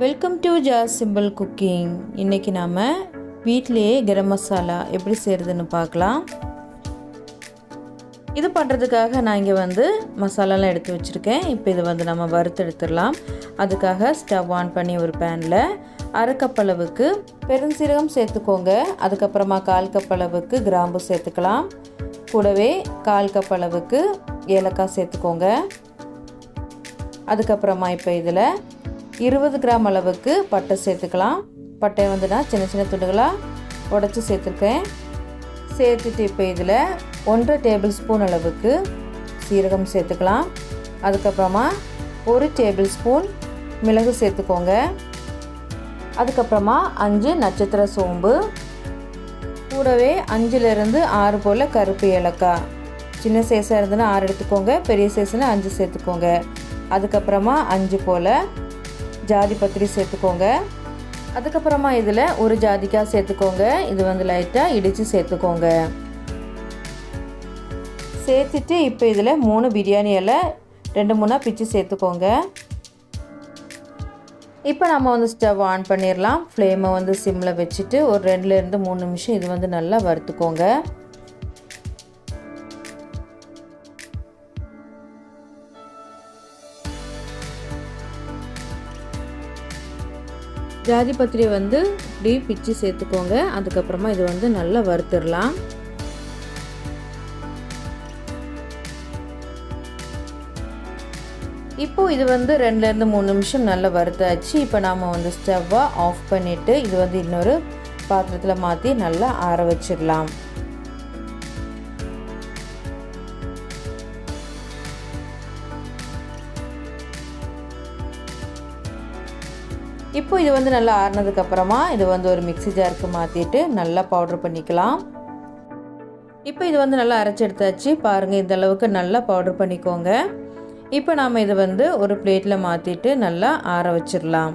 Welcome to ஜார் simple cooking இன்றைக்கி நாம் வீட்டிலேயே கரம் மசாலா எப்படி செய்கிறதுன்னு பார்க்கலாம். இது பண்ணுறதுக்காக நான் இங்கே வந்து மசாலாலாம் எடுத்து வச்சுருக்கேன். இப்போ இது வந்து நம்ம வறுத்து எடுத்துடலாம். அதுக்காக ஸ்டவ் ஆன் பண்ணி ஒரு பேனில் அரை கப் அளவுக்கு பெருஞ்சீரகம் சேர்த்துக்கோங்க. அதுக்கப்புறமா கால் கப் அளவுக்கு கிராம்பு சேர்த்துக்கலாம். கூடவே கால் கப் அளவுக்கு ஏலக்காய் சேர்த்துக்கோங்க. அதுக்கப்புறமா இப்போ இதில் இருபது கிராம் அளவுக்கு பட்டை சேர்த்துக்கலாம். பட்டை வந்து நான் சின்ன சின்ன துண்டுகளாக உடச்சி சேர்த்துருக்கேன். சேர்த்துட்டு இப்போ இதில் ஒன்றரை டேபிள் ஸ்பூன் அளவுக்கு சீரகம் சேர்த்துக்கலாம். அதுக்கப்புறமா ஒரு டேபிள் ஸ்பூன் மிளகு சேர்த்துக்கோங்க. அதுக்கப்புறமா அஞ்சு நட்சத்திர சோம்பு. கூடவே அஞ்சுலேருந்து ஆறு போல் கருப்பு ஏலக்காய். சின்ன சைஸாக இருந்ததுன்னா ஆறு எடுத்துக்கோங்க பெரிய சைஸ்னால் அஞ்சு சேர்த்துக்கோங்க. அதுக்கப்புறமா அஞ்சு போல் ஜாதி பத்திரி சேர்த்துக்கோங்க. அதுக்கப்புறமா இதில் ஒரு ஜாதிக்காய் சேர்த்துக்கோங்க. இது வந்து லைட்டாக இடித்து சேர்த்துக்கோங்க. சேர்த்துட்டு இப்போ இதில் மூணு பிரியாணி இலை ரெண்டு மூணாக பிச்சு சேர்த்துக்கோங்க. இப்போ நம்ம வந்து ஸ்டவ் ஆன் பண்ணிடலாம் ஃப்ளேமை வந்து சிம்மில் வச்சுட்டு ஒரு ரெண்டுலேருந்து மூணு நிமிஷம் இது வந்து நல்லா வறுத்துக்கோங்க. ஜாதி வந்து இப்படி பிச்சு சேர்த்துக்கோங்க. அதுக்கப்புறமா இது வந்து நல்லா வறுத்துடலாம். இப்போ இது வந்து ரெண்டுலேருந்து மூணு நிமிஷம் நல்லா வறுத்தாச்சு. இப்போ நாம் வந்து ஸ்டவ்வை ஆஃப் பண்ணிவிட்டு இது வந்து இன்னொரு பாத்திரத்தில் மாற்றி நல்லா ஆற வச்சிடலாம். இப்போ இது வந்து நல்லா ஆறினதுக்கப்புறமா இது வந்து ஒரு மிக்சி ஜாருக்கு மாற்றிட்டு நல்லா பவுட்ரு பண்ணிக்கலாம். இப்போ இது வந்து நல்லா அரைச்சி எடுத்தாச்சு. பாருங்கள் இந்த அளவுக்கு நல்லா பவுட்ரு பண்ணிக்கோங்க. இப்போ நாம் இதை வந்து ஒரு பிளேட்டில் மாற்றிட்டு நல்லா ஆற வச்சிடலாம்.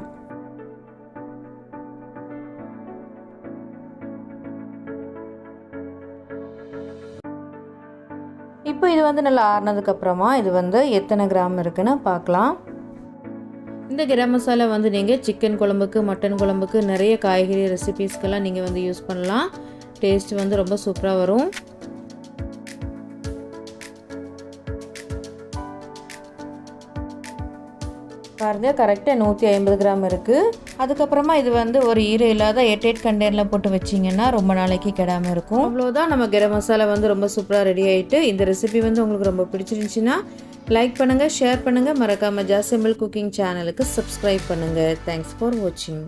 இப்போ இது வந்து நல்லா ஆறினதுக்கப்புறமா இது வந்து எத்தனை கிராம் இருக்குன்னு பார்க்கலாம். இந்த கரம் மசாலா வந்து நீங்கள் சிக்கன் குழம்புக்கு மட்டன் குழம்புக்கு நிறைய காய்கறி ரெசிபீஸ்க்கெல்லாம் நீங்கள் வந்து யூஸ் பண்ணலாம். டேஸ்ட் வந்து ரொம்ப சூப்பராக வரும். பாருங்கள் கரெக்டாக நூற்றி ஐம்பது கிராம் இருக்குது அதுக்கப்புறமா இது வந்து ஒரு ஈர இல்லாத எட்டேட் கண்டெய்னரில் போட்டு வச்சிங்கன்னா ரொம்ப நாளைக்கு கெடாமல் இருக்கும். அவ்வளோதான் நம்ம கரம் மசாலா வந்து ரொம்ப சூப்பராக ரெடி ஆகிட்டு இந்த ரெசிபி வந்து உங்களுக்கு ரொம்ப பிடிச்சிருந்துச்சின்னா லைக் பண்ணுங்கள் ஷேர் பண்ணுங்கள் மறக்காமல் ஜாசிம்பிள் குக்கிங் சேனலுக்கு சப்ஸ்கிரைப் பண்ணுங்கள் தேங்க்ஸ் ஃபார் வாட்சிங்